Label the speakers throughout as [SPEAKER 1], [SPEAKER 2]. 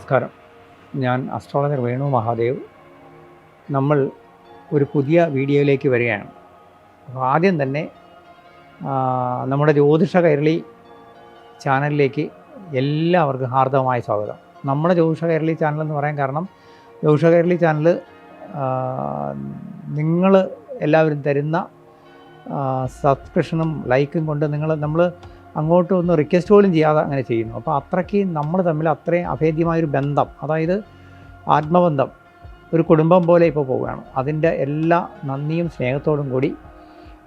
[SPEAKER 1] നമസ്കാരം. ഞാൻ അസ്ട്രോളജർ വേണു മഹാദേവ്. നമ്മൾ ഒരു പുതിയ വീഡിയോയിലേക്ക് വരികയാണ്. അപ്പോൾ ആദ്യം തന്നെ നമ്മുടെ ജ്യോതിഷ കൈരളി ചാനലിലേക്ക് എല്ലാവർക്കും ഹാർദവമായ സ്വാഗതം. നമ്മുടെ ജ്യോതിഷ കൈരളി ചാനൽ എന്ന് പറയാൻ കാരണം ജ്യോതിഷ കൈരളി ചാനൽ നിങ്ങൾ എല്ലാവരും തരുന്ന സബ്സ്ക്രിപ്ഷനും ലൈക്കും കൊണ്ട് നിങ്ങൾ നമ്മൾ അങ്ങോട്ട് ഒന്ന് റിക്വസ്റ്റ് പോലും ചെയ്യാതെ അങ്ങനെ ചെയ്യുന്നു. അപ്പോൾ അത്രയ്ക്ക് നമ്മൾ തമ്മിൽ അത്രയും അഭേദ്യമായൊരു ബന്ധം അതായത് ആത്മബന്ധം ഒരു കുടുംബം പോലെ ഇപ്പോൾ പോവുകയാണ്. അതിന്റെ എല്ലാ നന്ദിയും സ്നേഹത്തോടും കൂടി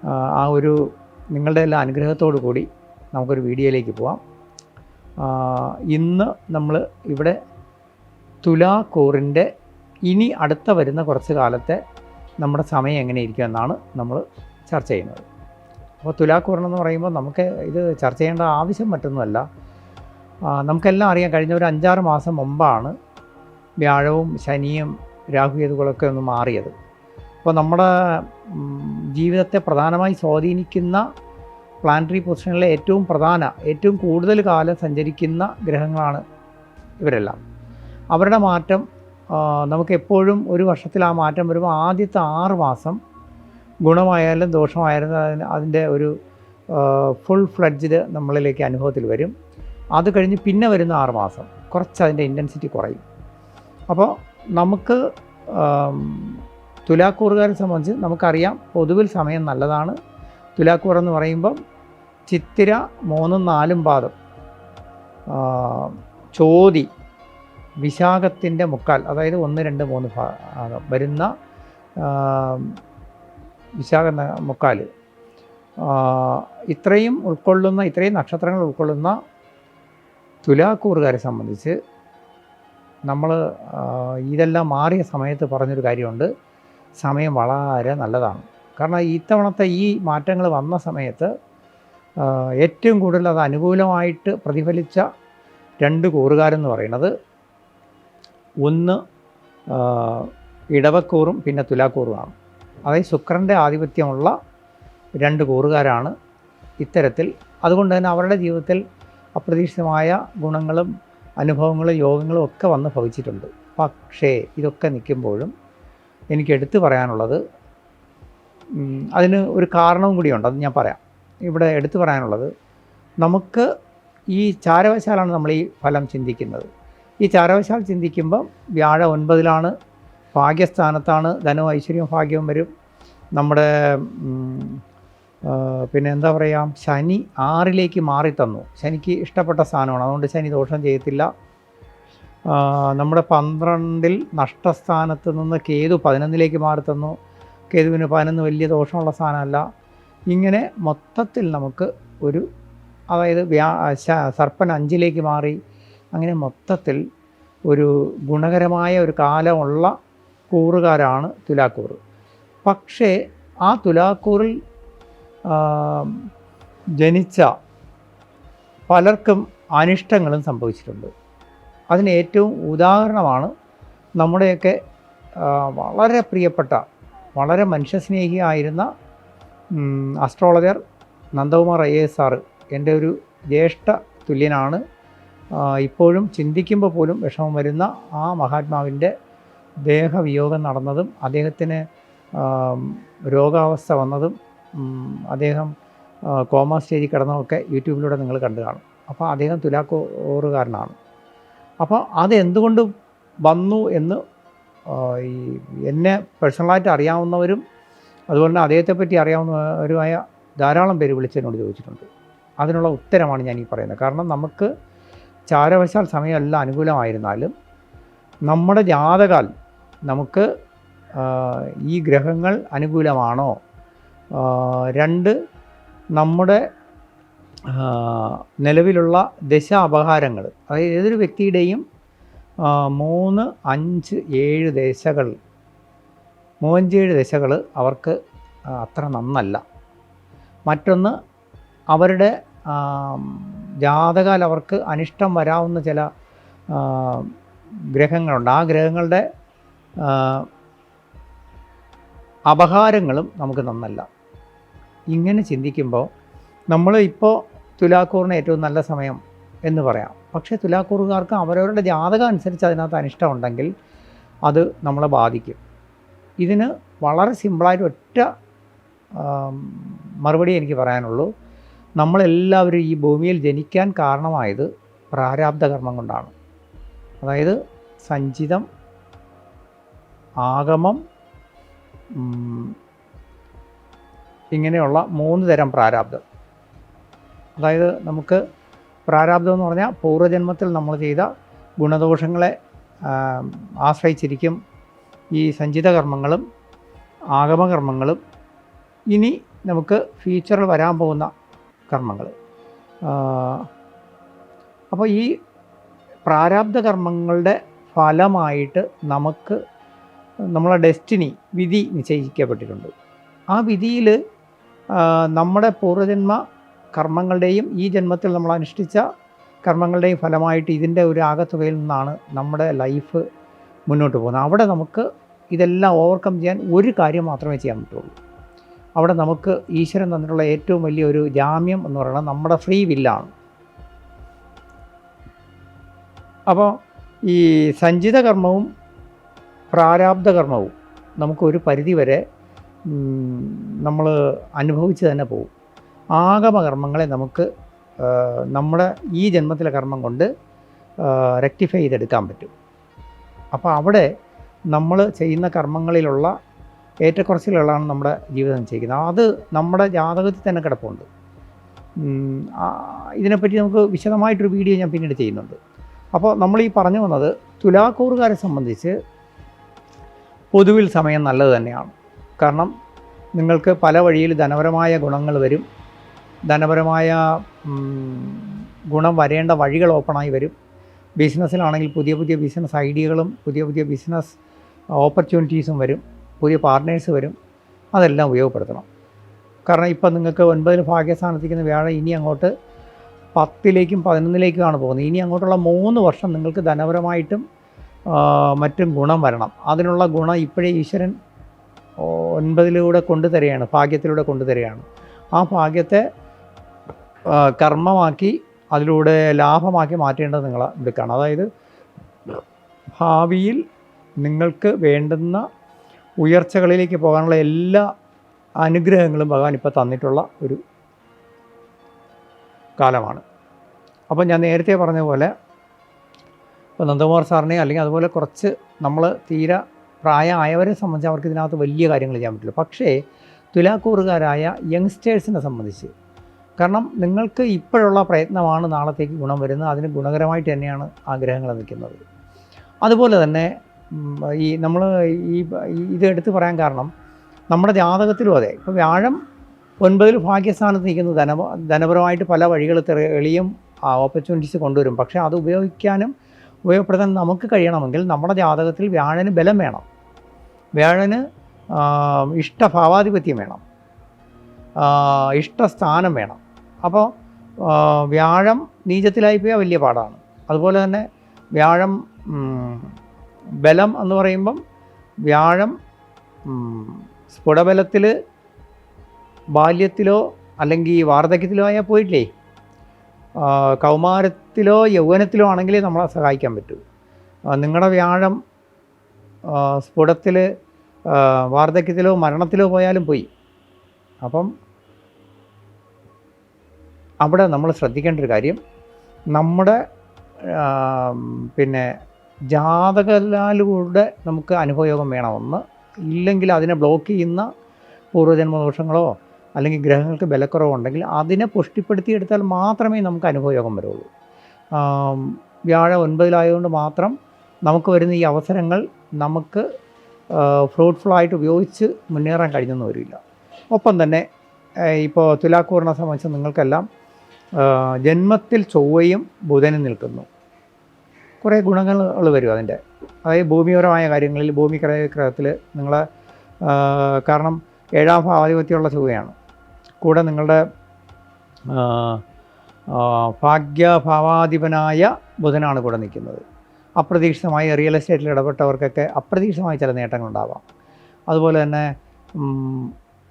[SPEAKER 1] ആ, ഒരു നിങ്ങളുടെ എല്ലാ അനുഗ്രഹത്തോടു കൂടി നമുക്കൊരു വീഡിയോയിലേക്ക് പോവാം. ഇന്ന് നമ്മൾ ഇവിടെ തുലാക്കൂറിന്റെ ഇനി അടുത്ത വരുന്ന കുറച്ച് കാലത്തെ നമ്മുടെ സമയം എങ്ങനെ ഇരിക്കും എന്നാണ് നമ്മൾ ചർച്ച ചെയ്യുന്നത്. അപ്പോൾ തുലാക്കൂറിന് എന്ന് പറയുമ്പോൾ നമുക്ക് ഇത് ചർച്ച ചെയ്യേണ്ട ആവശ്യം മറ്റൊന്നുമല്ല. നമുക്കെല്ലാം അറിയാം കഴിഞ്ഞ ഒരു അഞ്ചാറ് മാസം മുമ്പാണ് വ്യാഴവും ശനിയും രാഹുകേതുകളൊക്കെ ഒന്ന് മാറിയത്. അപ്പോൾ നമ്മുടെ ജീവിതത്തെ പ്രധാനമായി സ്വാധീനിക്കുന്ന പ്ലാനറ്ററി പൊസിഷനിലെ ഏറ്റവും പ്രധാന ഏറ്റവും കൂടുതൽ കാലം സഞ്ചരിക്കുന്ന ഗ്രഹങ്ങളാണ് ഇവരെല്ലാം. അവരുടെ മാറ്റം നമുക്കെപ്പോഴും ഒരു വർഷത്തിൽ ആ മാറ്റം വരുമ്പോൾ ആദ്യത്തെ ആറ് മാസം ഗുണമായാലും ദോഷമായാലും അതിന് അതിന്റെ ഒരു ഫുൾ ഫ്ലഡ്ജിൽ നമ്മളിലേക്ക് അനുഭവത്തിൽ വരും. അത് കഴിഞ്ഞ് പിന്നെ വരുന്ന ആറുമാസം കുറച്ച് അതിന്റെ ഇന്റൻസിറ്റി കുറയും. അപ്പോൾ നമുക്ക് തുലാക്കൂറുകാരെ സംബന്ധിച്ച് നമുക്കറിയാം പൊതുവിൽ സമയം നല്ലതാണ്. തുലാക്കൂർ എന്ന് പറയുമ്പം ചിത്തിര മൂന്നും നാലും പാദം ചോതി വിശാഖത്തിന്റെ മുക്കാൽ അതായത് ഒന്ന് രണ്ട് മൂന്ന് ഭാഗം വരുന്ന വിശാഖ മുക്കാൽ. ഇത്രയും ഉൾക്കൊള്ളുന്ന ഇത്രയും നക്ഷത്രങ്ങൾ ഉൾക്കൊള്ളുന്ന തുലാക്കൂറുകാരെ സംബന്ധിച്ച് നമ്മൾ ഇതെല്ലാം മാറിയ സമയത്ത് പറഞ്ഞൊരു കാര്യമുണ്ട്. സമയം വളരെ നല്ലതാണ്. കാരണം ഇത്തവണത്തെ ഈ മാറ്റങ്ങൾ വന്ന സമയത്ത് ഏറ്റവും കൂടുതൽ അത് അനുകൂലമായിട്ട് പ്രതിഫലിച്ച രണ്ട് കൂറുകാരെന്ന് പറയുന്നത് ഒന്ന് ഇടവക്കൂറും പിന്നെ തുലാക്കൂറുമാണ്. അതായത് ശുക്രന്റെ ആധിപത്യമുള്ള രണ്ട് കൂറുകാരാണ് ഇത്തരത്തിൽ. അതുകൊണ്ട് തന്നെ അവരുടെ ജീവിതത്തിൽ അപ്രതീക്ഷിതമായ ഗുണങ്ങളും അനുഭവങ്ങളും യോഗങ്ങളും ഒക്കെ വന്ന് ഭവിച്ചിട്ടുണ്ട്. പക്ഷേ ഇതൊക്കെ നിൽക്കുമ്പോഴും എനിക്ക് എടുത്തു പറയാനുള്ളത് അതിന് ഒരു കാരണവും കൂടിയുണ്ട്. അത് ഞാൻ പറയാം. ഇവിടെ എടുത്തു പറയാനുള്ളത് നമുക്ക് ഈ ചാരവശാലാണ് നമ്മൾ ഈ ഫലം ചിന്തിക്കുന്നത്. ഈ ചാരവശാൽ ചിന്തിക്കുമ്പം വ്യാഴ ഒൻപതിലാണ് ഭാഗ്യസ്ഥാനത്താണ് ധനവും ഐശ്വര്യവും ഭാഗ്യവും വരും. നമ്മുടെ പിന്നെ എന്താ പറയുക ശനി ആറിലേക്ക് മാറി തന്നു ശനിക്ക് ഇഷ്ടപ്പെട്ട സ്ഥാനമാണ്. അതുകൊണ്ട് ശനി ദോഷം ചെയ്യത്തില്ല. നമ്മുടെ പന്ത്രണ്ടിൽ നഷ്ടസ്ഥാനത്ത് നിന്ന് കേതു പതിനൊന്നിലേക്ക് മാറി തന്നു കേതുവിന് പതിനൊന്ന് വലിയ ദോഷമുള്ള സ്ഥാനമല്ല. ഇങ്ങനെ മൊത്തത്തിൽ നമുക്ക് ഒരു അതായത് വ്യാ സർപ്പൻ അഞ്ചിലേക്ക് മാറി. അങ്ങനെ മൊത്തത്തിൽ ഒരു ഗുണകരമായ ഒരു കാലമുള്ള കൂറുകാരാണ് തുലാക്കൂർ. പക്ഷേ ആ തുലാക്കൂറിൽ ജനിച്ച പലർക്കും അനിഷ്ടങ്ങളും സംഭവിച്ചിട്ടുണ്ട്. അതിന് ഏറ്റവും ഉദാഹരണമാണ് നമ്മുടെയൊക്കെ വളരെ പ്രിയപ്പെട്ട വളരെ മനുഷ്യസ്നേഹിയായിരുന്ന astrologer Nandakumar I S R എന്റെ ഒരു ജ്യേഷ്ഠ തുല്യനാണ്. ഇപ്പോഴും ചിന്തിക്കുമ്പോൾ പോലും വിഷമം വരുന്ന ആ മഹാത്മാവിന്റെ ദേഹവിയോഗം നടന്നതും അദ്ദേഹത്തിന് രോഗാവസ്ഥ വന്നതും അദ്ദേഹം കോമ സ്റ്റേജിൽ കിടന്നതൊക്കെ യൂട്യൂബിലൂടെ നിങ്ങൾ കണ്ടു കാണും. അപ്പോൾ അദ്ദേഹം തുലാക്കോറുകാരനാണ്. അപ്പോൾ അതെന്തുകൊണ്ട് വന്നു എന്ന് ഈ എന്നെ പേഴ്സണലായിട്ട് അറിയാവുന്നവരും അതുപോലെ തന്നെ അദ്ദേഹത്തെപ്പറ്റി അറിയാവുന്നവരുമായ ധാരാളം പേര് വിളിച്ചതിനോട് ചോദിച്ചിട്ടുണ്ട്. അതിനുള്ള ഉത്തരമാണ് ഞാൻ ഈ പറയുന്നത്. കാരണം നമുക്ക് ചാരവശാൽ സമയമെല്ലാം അനുകൂലമായിരുന്നാലും നമ്മുടെ ജാതകാൽ നമുക്ക് ഈ ഗ്രഹങ്ങൾ അനുകൂലമാണോ? രണ്ട് നമ്മുടെ നിലവിലുള്ള ദശ അപഹാരങ്ങൾ അതായത് ഏതൊരു വ്യക്തിയുടെയും മൂന്ന് അഞ്ച് ഏഴ് ദശകൾ മൂവഞ്ചേഴ് ദശകൾ അവർക്ക് അത്ര നന്നല്ല. മറ്റൊന്ന് അവരുടെ ജാതകാൽ അവർക്ക് അനിഷ്ടം വരാവുന്ന ചില ഗ്രഹങ്ങളുണ്ട്. ആ ഗ്രഹങ്ങളുടെ അപഹാരങ്ങളും നമുക്ക് നന്നല്ല. ഇങ്ങനെ ചിന്തിക്കുമ്പോൾ നമ്മൾ ഇപ്പോൾ തുലാക്കൂറിന് ഏറ്റവും നല്ല സമയം എന്ന് പറയാം. പക്ഷേ തുലാക്കൂറുകാർക്ക് അവരവരുടെ ജാതകം അനുസരിച്ച് അതിനകത്ത് അനിഷ്ടം ഉണ്ടെങ്കിൽ അത് നമ്മളെ ബാധിക്കും. ഇതിന് വളരെ സിമ്പിളായിട്ട് ഒറ്റ മറുപടി എനിക്ക് പറയാനുള്ളൂ. നമ്മളെല്ലാവരും ഈ ഭൂമിയിൽ ജനിക്കാൻ കാരണമായത് പ്രാരാബ്ധ കർമ്മം കൊണ്ടാണ്. അതായത് സഞ്ചിതം ആഗമം ഇങ്ങനെയുള്ള മൂന്ന് തരം പ്രാരാബ്ദം. അതായത് നമുക്ക് പ്രാരാബ്ദം എന്ന് പറഞ്ഞാൽ പൂർവജന്മത്തിൽ നമ്മൾ ചെയ്ത ഗുണദോഷങ്ങളെ ആശ്രയിച്ചിരിക്കും ഈ സഞ്ചിത കർമ്മങ്ങളും ആഗമകർമ്മങ്ങളും. ഇനി നമുക്ക് ഫ്യൂച്ചറിൽ വരാൻ പോകുന്ന കർമ്മങ്ങൾ. അപ്പോൾ ഈ പ്രാരാബ്ധ കർമ്മങ്ങളുടെ ഫലമായിട്ട് നമുക്ക് നമ്മളെ ഡെസ്റ്റിനി വിധി നിശ്ചയിക്കപ്പെട്ടിട്ടുണ്ട്. ആ വിധിയിൽ നമ്മുടെ പൂർവജന്മ കർമ്മങ്ങളുടെയും ഈ ജന്മത്തിൽ നമ്മൾ അനുഷ്ഠിച്ച കർമ്മങ്ങളുടെയും ഫലമായിട്ട് ഇതിന്റെ ഒരു ആകത്തുകയിൽ നിന്നാണ് നമ്മുടെ ലൈഫ് മുന്നോട്ട് പോകുന്നത്. അവിടെ നമുക്ക് ഇതെല്ലാം ഓവർകം ചെയ്യാൻ ഒരു കാര്യം മാത്രമേ ചെയ്യാൻ പറ്റുള്ളൂ. അവിടെ നമുക്ക് ഈശ്വരൻ തന്നിട്ടുള്ള ഏറ്റവും വലിയ ഒരു ജാമ്യം എന്ന് പറയുന്നത് നമ്മുടെ ഫ്രീ വില്ലാണ്. അപ്പോൾ ഈ സഞ്ചിത കർമ്മവും പ്രാരാബ്ധ കർമ്മവും നമുക്കൊരു പരിധിവരെ നമ്മൾ അനുഭവിച്ച് തന്നെ പോകും ആഗമകർമ്മങ്ങളെ നമുക്ക് നമ്മുടെ ഈ ജന്മത്തിലെ കർമ്മം കൊണ്ട് റെക്ടിഫൈ ചെയ്തെടുക്കാൻ പറ്റും. അപ്പോൾ അവിടെ നമ്മൾ ചെയ്യുന്ന കർമ്മങ്ങളിലുള്ള ഏറ്റക്കുറച്ചിലുകളാണ് നമ്മുടെ ജീവിതം നിശ്ചയിക്കുന്നത്. അത് നമ്മുടെ ജാതകത്തിൽ തന്നെ കിടപ്പുണ്ട്. ഇതിനെപ്പറ്റി നമുക്ക് വിശദമായിട്ടൊരു വീഡിയോ ഞാൻ പിന്നീട് ചെയ്യുന്നുണ്ട്. അപ്പോൾ നമ്മൾ ഈ പറഞ്ഞു വന്നത് തുലാക്കൂറുകാരെ സംബന്ധിച്ച് പൊതുവിൽ സമയം നല്ലത് തന്നെയാണ്. കാരണം നിങ്ങൾക്ക് പല വഴിയിൽ ധനപരമായ ഗുണങ്ങൾ വരും. ധനപരമായ ഗുണം വരേണ്ട വഴികൾ ഓപ്പണായി വരും. ബിസിനസ്സിലാണെങ്കിൽ പുതിയ പുതിയ ബിസിനസ് ഐഡിയകളും പുതിയ പുതിയ ബിസിനസ് ഓപ്പർച്യൂണിറ്റീസും വരും. പുതിയ പാർട്ട്നേഴ്സ് വരും. അതെല്ലാം ഉപയോഗപ്പെടുത്തണം. കാരണം ഇപ്പം നിങ്ങൾക്ക് ഒൻപതിൽ ഭാഗ്യസ്ഥാനത്തിരിക്കുന്ന വ്യാഴം ഇനി അങ്ങോട്ട് പത്തിലേക്കും പതിനൊന്നിലേക്കുമാണ് പോകുന്നത്. ഇനി അങ്ങോട്ടുള്ള മൂന്ന് വർഷം നിങ്ങൾക്ക് ധനപരമായിട്ടും മറ്റും ഗുണം വരണം. അതിനുള്ള ഗുണം ഇപ്പോഴേ ഈശ്വരൻ ഒൻപതിലൂടെ കൊണ്ടുതരികയാണ് ഭാഗ്യത്തിലൂടെ കൊണ്ടുതരികയാണ്. ആ ഭാഗ്യത്തെ കർമ്മമാക്കി അതിലൂടെ ലാഭമാക്കി മാറ്റേണ്ടത് നിങ്ങളെ എടുക്കുകയാണ് അതായത് ഭാവിയിൽ നിങ്ങൾക്ക് വേണ്ടുന്ന ഉയർച്ചകളിലേക്ക് പോകാനുള്ള എല്ലാ അനുഗ്രഹങ്ങളും ഭഗവാൻ ഇപ്പോൾ തന്നിട്ടുള്ള ഒരു കാലമാണ്. അപ്പോൾ ഞാൻ നേരത്തെ പറഞ്ഞ പോലെ ഇപ്പോൾ നന്ദകുമാർ സാറിനെ അല്ലെങ്കിൽ അതുപോലെ കുറച്ച് നമ്മൾ തീരെ പ്രായമായവരെ സംബന്ധിച്ച് അവർക്ക് ഇതിനകത്ത് വലിയ കാര്യങ്ങൾ ചെയ്യാൻ പറ്റില്ല. പക്ഷേ തുലാക്കൂറുകാരായ യങ്സ്റ്റേഴ്സിനെ സംബന്ധിച്ച് കാരണം നിങ്ങൾക്ക് ഇപ്പോഴുള്ള പ്രയത്നമാണ് നാളത്തേക്ക് ഗുണം വരുന്നത് അതിന് ഗുണകരമായിട്ട് തന്നെയാണ് ആഗ്രഹങ്ങൾ നിൽക്കുന്നത്. അതുപോലെ തന്നെ ഈ നമ്മൾ ഈ ഇത് എടുത്തു പറയാൻ കാരണം നമ്മുടെ ജാതകത്തിലും അതെ ഇപ്പോൾ വ്യാഴം ഒൻപതിൽ ഭാഗ്യസ്ഥാനത്ത് നിൽക്കുന്ന. ധന ധനപരമായിട്ട് പല വഴികൾ തെളിയും ഓപ്പർച്യൂണിറ്റീസ് കൊണ്ടുവരും. പക്ഷേ അത് ഉപയോഗിക്കാനും ഉപയോഗപ്പെടുത്താൻ നമുക്ക് കഴിയണമെങ്കിൽ നമ്മുടെ ജാതകത്തിൽ വ്യാഴന് ബലം വേണം. വ്യാഴന് ഇഷ്ടഭാവാധിപത്യം വേണം. ഇഷ്ടസ്ഥാനം വേണം. അപ്പോൾ വ്യാഴം നീചത്തിലായി പോയാൽ വലിയ പാടാണ്. അതുപോലെ തന്നെ വ്യാഴം ബലം എന്ന് പറയുമ്പം വ്യാഴം സ്ഫുടബലത്തിൽ ബാല്യത്തിലോ അല്ലെങ്കിൽ വാർദ്ധക്യത്തിലോ ആയാൽ പോയിട്ടില്ലേ? ആ, കൗമാരത്തിലോ യൗവനത്തിലോ ആണെങ്കിലേ നമ്മളെ സഹായിക്കാൻ പറ്റൂ. നിങ്ങളുടെ വ്യാഴം സ്ഫുടത്തിൽ വാർദ്ധക്യത്തിലോ മരണത്തിലോ പോയാലും പോയി. അപ്പം അവിടെ നമ്മൾ ശ്രദ്ധിക്കേണ്ട ഒരു കാര്യം നമ്മുടെ പിന്നെ ജാതകലാലൂടെ നമുക്ക് അനുഭവയോഗം വേണമെന്ന് ഇല്ലെങ്കിൽ അതിനെ ബ്ലോക്ക് ചെയ്യുന്ന പൂർവജന്മദോഷങ്ങളോ അല്ലെങ്കിൽ ഗ്രഹങ്ങൾക്ക് ബലക്കുറവുണ്ടെങ്കിൽ അതിനെ പുഷ്ടിപ്പെടുത്തിയെടുത്താൽ മാത്രമേ നമുക്ക് അനുഭവയോഗം വരുള്ളൂ. വ്യാഴം ഒൻപതിലായതുകൊണ്ട് മാത്രം നമുക്ക് വരുന്ന ഈ അവസരങ്ങൾ നമുക്ക് ഫ്രൂട്ട്ഫുൾ ആയിട്ട് ഉപയോഗിച്ച് മുന്നേറാൻ കഴിഞ്ഞെന്ന് വരില്ല. ഒപ്പം തന്നെ ഇപ്പോൾ തുലാക്കൂറിനെ സംബന്ധിച്ച് നിങ്ങൾക്കെല്ലാം ജന്മത്തിൽ ചൊവ്വയും ബുധനും നിൽക്കുന്നു. കുറേ ഗുണങ്ങൾ വരും അതിന്റെ. അതായത് ഭൂമിപരമായ കാര്യങ്ങളിൽ ഭൂമി ക്രയവിക്രയത്തിൽ നിങ്ങൾ കാരണം ഏഴാം ഭാവാധിപത്യമുള്ള ചൊവ്വയാണ്. കൂടെ നിങ്ങളുടെ ഭാഗ്യഭാവാധിപനായ ബുധനാണ് കൂടെ നിൽക്കുന്നത്. അപ്രതീക്ഷിതമായി റിയൽ എസ്റ്റേറ്റിൽ ഇടപെട്ടവർക്കൊക്കെ അപ്രതീക്ഷിതമായ ചില നേട്ടങ്ങളുണ്ടാവാം. അതുപോലെ തന്നെ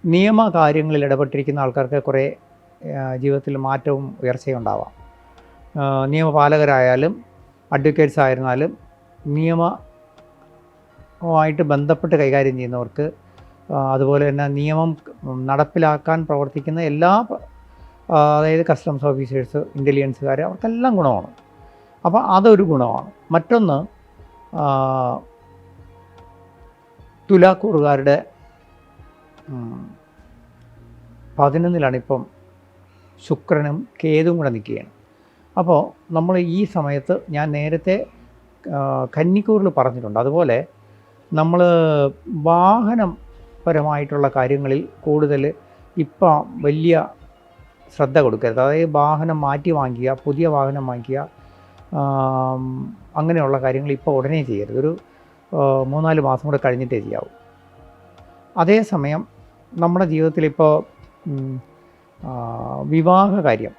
[SPEAKER 1] നിയമ കാര്യങ്ങളിൽ ഇടപെട്ടിരിക്കുന്ന ആൾക്കാർക്ക് കുറേ ജീവിതത്തിൽ മാറ്റവും ഉയർച്ചയും ഉണ്ടാവാം. നിയമപാലകരായാലും അഡ്വക്കേറ്റ്സ് ആയിരുന്നാലും നിയമവുമായിട്ട് ബന്ധപ്പെട്ട് കൈകാര്യം ചെയ്യുന്നവർക്ക് അതുപോലെ തന്നെ നിയമം നടപ്പിലാക്കാൻ പ്രവർത്തിക്കുന്ന എല്ലാ അതായത് കസ്റ്റംസ് ഓഫീസേഴ്സ് ഇന്റലിജൻസുകാർ അവർക്കെല്ലാം ഗുണമാണ്. അപ്പോൾ അതൊരു ഗുണമാണ്. മറ്റൊന്ന് തുലാക്കൂറുകാരുടെ പതിനൊന്നിലാണിപ്പം ശുക്രനും കേതും കൂടെ നിൽക്കുകയാണ്. അപ്പോൾ നമ്മൾ ഈ സമയത്ത് ഞാൻ നേരത്തെ കന്നിക്കൂറിൽ പറഞ്ഞിട്ടുണ്ട്. അതുപോലെ നമ്മൾ വാഹനം പരമായിട്ടുള്ള കാര്യങ്ങളിൽ കൂടുതൽ ഇപ്പം വലിയ ശ്രദ്ധ കൊടുക്കരുത്. അതായത് വാഹനം മാറ്റി വാങ്ങിക്കുക പുതിയ വാഹനം വാങ്ങിക്കുക അങ്ങനെയുള്ള കാര്യങ്ങൾ ഇപ്പോൾ ഉടനെ ചെയ്യരുത്. ഒരു മൂന്നാൽ മാസം കൂടെ കഴിഞ്ഞിട്ടേ ചെയ്യാവൂ. അതേസമയം നമ്മുടെ ജീവിതത്തിൽ ഇപ്പോൾ വിവാഹ കാര്യം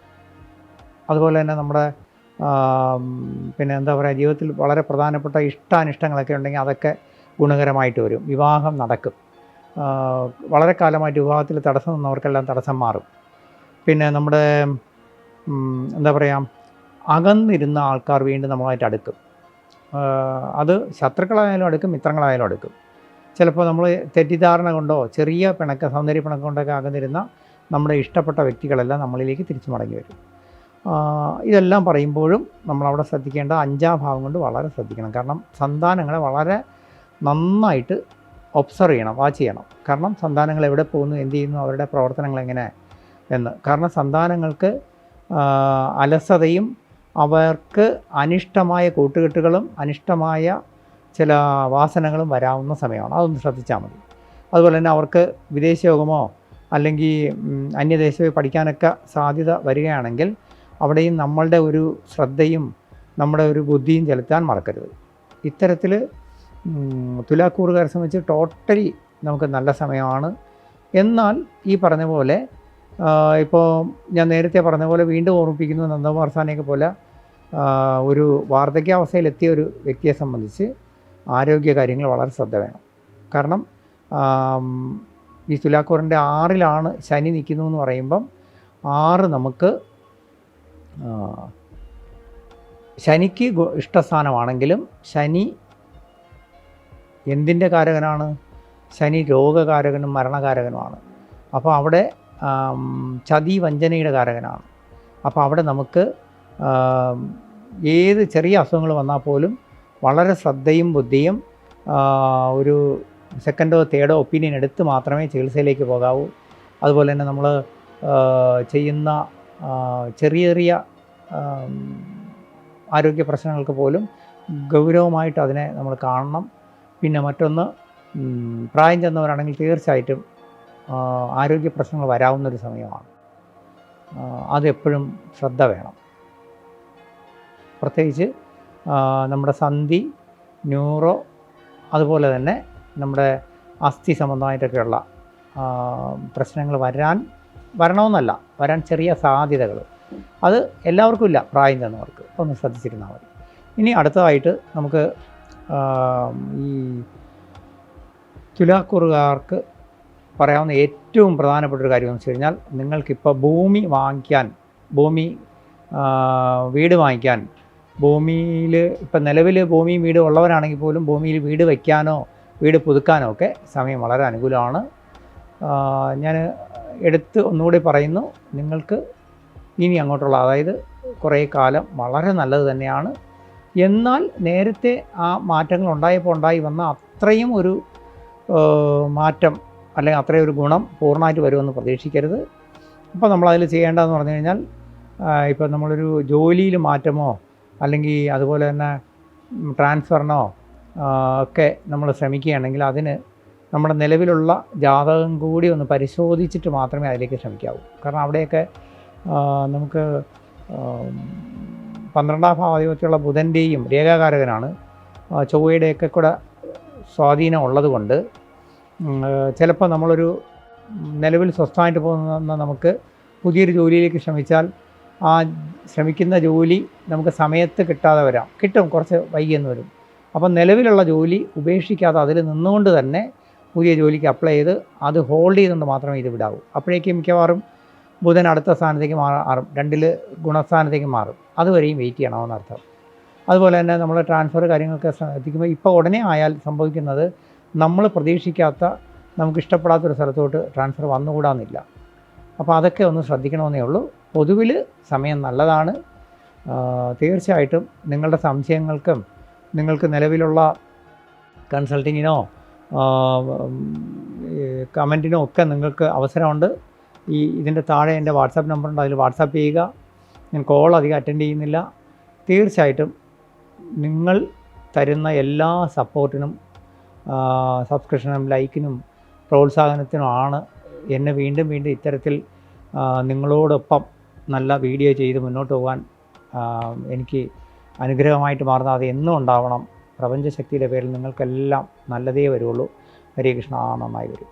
[SPEAKER 1] അതുപോലെ തന്നെ നമ്മുടെ പിന്നെ എന്താ പറയുക ജീവിതത്തിൽ വളരെ പ്രധാനപ്പെട്ട ഇഷ്ടാനിഷ്ടങ്ങളൊക്കെ ഉണ്ടെങ്കിൽ അതൊക്കെ ഗുണകരമായിട്ട് വരും. വിവാഹം നടക്കും. വളരെ കാലമായിട്ട് വിവാഹത്തിൽ തടസ്സം നിന്നവർക്കെല്ലാം തടസ്സം മാറും. പിന്നെ നമ്മുടെ എന്താ പറയുക അകന്നിരുന്ന ആൾക്കാർ വീണ്ടും നമ്മളായിട്ട് അടുക്കും. അത് ശത്രുക്കളായാലും അടുക്കും മിത്രങ്ങളായാലും അടുക്കും. ചിലപ്പോൾ നമ്മൾ തെറ്റിദ്ധാരണ കൊണ്ടോ ചെറിയ പിണക്ക സൗന്ദര്യ പിണക്കം കൊണ്ടൊക്കെ അകന്നിരുന്ന നമ്മുടെ ഇഷ്ടപ്പെട്ട വ്യക്തികളെല്ലാം നമ്മളിലേക്ക് തിരിച്ചു മടങ്ങി വരും. ഇതെല്ലാം പറയുമ്പോഴും നമ്മളവിടെ ശ്രദ്ധിക്കേണ്ട അഞ്ചാം ഭാവം കൊണ്ട് വളരെ ശ്രദ്ധിക്കണം. കാരണം സന്താനങ്ങളെ വളരെ നന്നായിട്ട് ഒബ്സർവ് ചെയ്യണം വാച്ച് ചെയ്യണം. കാരണം സന്താനങ്ങൾ എവിടെ പോകുന്നു എന്ത് ചെയ്യുന്നു അവരുടെ പ്രവർത്തനങ്ങൾ എങ്ങനെ എന്ന്. കാരണം സന്താനങ്ങൾക്ക് അലസതയും അവർക്ക് അനിഷ്ടമായ കൂട്ടുകെട്ടുകളും അനിഷ്ടമായ ചില വാസനകളും വരാവുന്ന സമയമാണ്. അതൊന്ന് ശ്രദ്ധിച്ചാൽ മതി. അതുപോലെ തന്നെ അവർക്ക് വിദേശയോഗമോ അല്ലെങ്കിൽ അന്യദേശമായി പഠിക്കാനൊക്കെ സാധ്യത വരികയാണെങ്കിൽ അവിടെയും നമ്മളുടെ ഒരു ശ്രദ്ധയും നമ്മുടെ ഒരു ബുദ്ധിയും ചെലുത്താൻ മറക്കരുത്. ഇത്തരത്തിൽ തുലാക്കൂറുകാരെ സംബന്ധിച്ച് ടോട്ടലി നമുക്ക് നല്ല സമയമാണ്. എന്നാൽ ഈ പറഞ്ഞ പോലെ ഇപ്പോൾ ഞാൻ നേരത്തെ പറഞ്ഞ പോലെ വീണ്ടും ഓർമ്മിപ്പിക്കുന്നു നന്ദകുമാർ സാനെയൊക്കെ പോലെ ഒരു വാർദ്ധക്യാവസ്ഥയിലെത്തിയ ഒരു വ്യക്തിയെ സംബന്ധിച്ച് ആരോഗ്യ കാര്യങ്ങൾ വളരെ ശ്രദ്ധ വേണം. കാരണം ഈ തുലാക്കൂറിന്റെ ആറിലാണ് ശനി നിൽക്കുന്നു എന്ന് പറയുമ്പം ആറ് നമുക്ക് ശനിക്ക് ഇഷ്ടസ്ഥാനമാണെങ്കിലും ശനി എന്തിന്റെ കാരകനാണ്? ശനി രോഗകാരകനും മരണകാരകനുമാണ്. അപ്പോൾ അവിടെ ചതി വഞ്ചനയുടെ കാരകനാണ്. അപ്പോൾ അവിടെ നമുക്ക് ഏത് ചെറിയ അസുഖങ്ങൾ വന്നാൽ പോലും വളരെ ശ്രദ്ധയും ബുദ്ധിയും ഒരു സെക്കൻഡോ തേർഡോ ഒപ്പീനിയൻ എടുത്ത് മാത്രമേ ചികിത്സയിലേക്ക് പോകാവൂ. അതുപോലെ തന്നെ നമ്മൾ ചെയ്യുന്ന ചെറിയ ചെറിയ ആരോഗ്യ പ്രശ്നങ്ങൾക്ക് പോലും ഗൗരവമായിട്ട് അതിനെ നമ്മൾ കാണണം. പിന്നെ മറ്റൊന്ന് പ്രായം ചെന്നവരാണെങ്കിൽ തീർച്ചയായിട്ടും ആരോഗ്യ പ്രശ്നങ്ങൾ വരാവുന്നൊരു സമയമാണ്. അതെപ്പോഴും ശ്രദ്ധ വേണം. പ്രത്യേകിച്ച് നമ്മുടെ സന്ധി ന്യൂറോ അതുപോലെ തന്നെ നമ്മുടെ അസ്ഥി സംബന്ധമായിട്ടൊക്കെയുള്ള പ്രശ്നങ്ങൾ വരാൻ വരണമെന്നല്ല വരാൻ ചെറിയ സാധ്യതകൾ. അത് എല്ലാവർക്കും ഇല്ല പ്രായം തന്നവർക്ക് ഒന്ന് ശ്രദ്ധിച്ചിരുന്നാൽ മതി. ഇനി അടുത്തതായിട്ട് നമുക്ക് ഈ തുലാക്കൂറുകാർക്ക് പറയാവുന്ന ഏറ്റവും പ്രധാനപ്പെട്ട ഒരു കാര്യം എന്ന് വെച്ച് കഴിഞ്ഞാൽ നിങ്ങൾക്കിപ്പോൾ ഭൂമി വാങ്ങിക്കാൻ ഭൂമി വീട് വാങ്ങിക്കാൻ ഭൂമിയിൽ ഇപ്പം നിലവിൽ ഭൂമിയും വീടും ഉള്ളവരാണെങ്കിൽ പോലും ഭൂമിയിൽ വീട് വയ്ക്കാനോ വീട് പുതുക്കാനോ ഒക്കെ സമയം വളരെ അനുകൂലമാണ്. ഞാൻ എടുത്ത് ഒന്നുകൂടി പറയുന്നു. നിങ്ങൾക്ക് ഇനി അങ്ങോട്ടുള്ള അതായത് കുറേ കാലം വളരെ നല്ലത് തന്നെയാണ്. എന്നാൽ നേരത്തെ ആ മാറ്റങ്ങൾ ഉണ്ടായപ്പോൾ ഉണ്ടായി വന്ന അത്രയും ഒരു മാറ്റം അല്ലെങ്കിൽ അത്രയും ഒരു ഗുണം പൂർണമായിട്ട് വരുമെന്ന് പ്രതീക്ഷിക്കരുത്. അപ്പോൾ നമ്മളതിൽ ചെയ്യേണ്ടതെന്ന് പറഞ്ഞു കഴിഞ്ഞാൽ ഇപ്പോൾ നമ്മളൊരു ജോലിയിൽ മാറ്റമോ അല്ലെങ്കിൽ അതുപോലെ തന്നെ ട്രാൻസ്ഫറിനോ ഒക്കെ നമ്മൾ ശ്രമിക്കുകയാണെങ്കിൽ അതിന് നമ്മുടെ നിലവിലുള്ള ജാതകം കൂടി ഒന്ന് പരിശോധിച്ചിട്ട് മാത്രമേ അതിലേക്ക് ശ്രമിക്കാവൂ. കാരണം അവിടെയൊക്കെ നമുക്ക് പന്ത്രണ്ടാം ഭാവാധിപത്യമുള്ള ബുധന്റെയും രേഖാകാരകനാണ്. ചൊവ്വയുടെയൊക്കെ കൂടെ സ്വാധീനം ഉള്ളത് കൊണ്ട് ചിലപ്പോൾ നമ്മളൊരു നിലവിൽ സ്വസ്ഥമായിട്ട് പോകുന്ന നമുക്ക് പുതിയൊരു ജോലിയിലേക്ക് ശ്രമിച്ചാൽ ആ ശ്രമിക്കുന്ന ജോലി നമുക്ക് സമയത്ത് കിട്ടാതെ വരാം. കിട്ടും കുറച്ച് വൈകിയെന്ന് വരും. അപ്പം നിലവിലുള്ള ജോലി ഉപേക്ഷിക്കാതെ അതിൽ നിന്നുകൊണ്ട് തന്നെ പുതിയ ജോലിക്ക് അപ്ലൈ ചെയ്ത് അത് ഹോൾഡ് ചെയ്തുകൊണ്ട് മാത്രമേ ഇത് വിടാവൂ. അപ്പോഴേക്കും മിക്കവാറും ബുധൻ അടുത്ത സ്ഥാനത്തേക്ക് മാറും രണ്ടിൽ ഗുണസ്ഥാനത്തേക്ക് മാറും. അതുവരെയും വെയിറ്റ് ചെയ്യണമെന്നർത്ഥം അതുപോലെ തന്നെ നമ്മൾ ട്രാൻസ്ഫർ കാര്യങ്ങളൊക്കെ ശ്രദ്ധിക്കുമ്പോൾ ഇപ്പോൾ ഉടനെ ആയാൽ സംഭവിക്കുന്നത് നമ്മൾ പ്രതീക്ഷിക്കാത്ത നമുക്ക് ഇഷ്ടപ്പെടാത്തൊരു സ്ഥലത്തോട്ട് ട്രാൻസ്ഫർ വന്നുകൂടാന്നില്ല. അപ്പോൾ അതൊക്കെ ഒന്ന് ശ്രദ്ധിക്കണമെന്നേ ഉള്ളൂ. പൊതുവിൽ സമയം നല്ലതാണ്. തീർച്ചയായിട്ടും നിങ്ങളുടെ സംശയങ്ങൾക്കും നിങ്ങൾക്ക് നിലവിലുള്ള കൺസൾട്ടിങ്ങിനോ കമന്റിനോ ഒക്കെ നിങ്ങൾക്ക് അവസരമുണ്ട്. ഈ ഇതിന്റെ താഴെ എന്റെ വാട്സാപ്പ് നമ്പറുണ്ട്. അതിൽ വാട്സാപ്പ് ചെയ്യുക. ഞാൻ കോൾ അധികം അറ്റൻഡ് ചെയ്യുന്നില്ല. തീർച്ചയായിട്ടും നിങ്ങൾ തരുന്ന എല്ലാ സപ്പോർട്ടിനും സബ്സ്ക്രിപ്ഷനും ലൈക്കിനും പ്രോത്സാഹനത്തിനുമാണ് എന്നെ വീണ്ടും വീണ്ടും ഇത്തരത്തിൽ നിങ്ങളോടൊപ്പം നല്ല വീഡിയോ ചെയ്ത് മുന്നോട്ട് പോകാൻ എനിക്ക് അനുഗ്രഹമായിട്ട് മാറുന്ന അത് എന്നും ഉണ്ടാവണം. പ്രപഞ്ചശക്തിയുടെ പേരിൽ നിങ്ങൾക്കെല്ലാം നല്ലതേ വരുള്ളൂ. ഹരേ കൃഷ്ണ നന്നായി വരും.